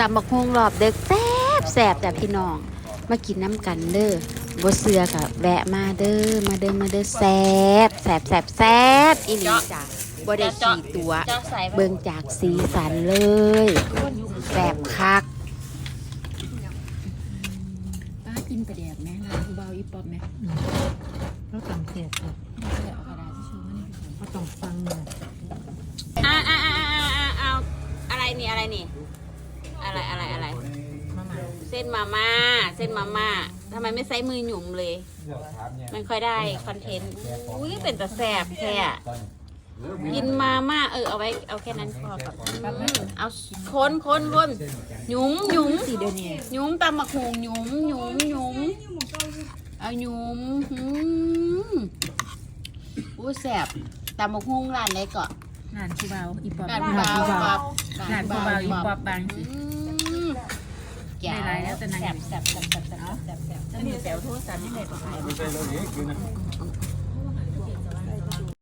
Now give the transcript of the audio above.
ตำบักฮงรอบเด็กแซ่บแซ่บแต่พี่น้อง มากินน้ำกันเด้อบ่เสือกับแวะมาเด้อมาเด้อมาเด้อแซ่บแซ่บแซ่บแซ่บอีหลีจ้ะบ่ได้ขี่ตัวเจ้าใส่ไปเบิ่งจากสีสันเลยแซ่บคักป้ากินไปแดกไหมร้านผู้เบาอีป๊อปไหมแล้วต่างเสียบเลยเอากระดาษทิชชู่มานี่เขาต้องฟังเลยอ่าอ่าอ่าอ่าเอาอะไรนี่อะไรนี่ ส้นมาม่าเส้นมาม่าทำไมไม่ใช้มือหยุ่มเลย มันค่อยได้คอนเทนต์อุ้ยเป็นตะแสบแค่กินมาม่าเออเอาไว้เอาแค่นั้นพอแบบอืมเอาค้นค้นค้นหยุมหยุมสีเดียวนี่หยุมตำมะฮุงหยุมหยุมหยุมเอาหยุมหืมอุ้ยแสบตำมะฮุงร้านไหนเกาะงานผู้เบาอีปอบร้านงานเบาผู้เบาปับงานผู้เบาอีปอบบางสิอืม แจ๋วได้หลายแล้วแต่นางแสบแสบแสบแสบแสบแสบแสบถ้ามีแถวโทรศัพท์นี่แหละไปขาย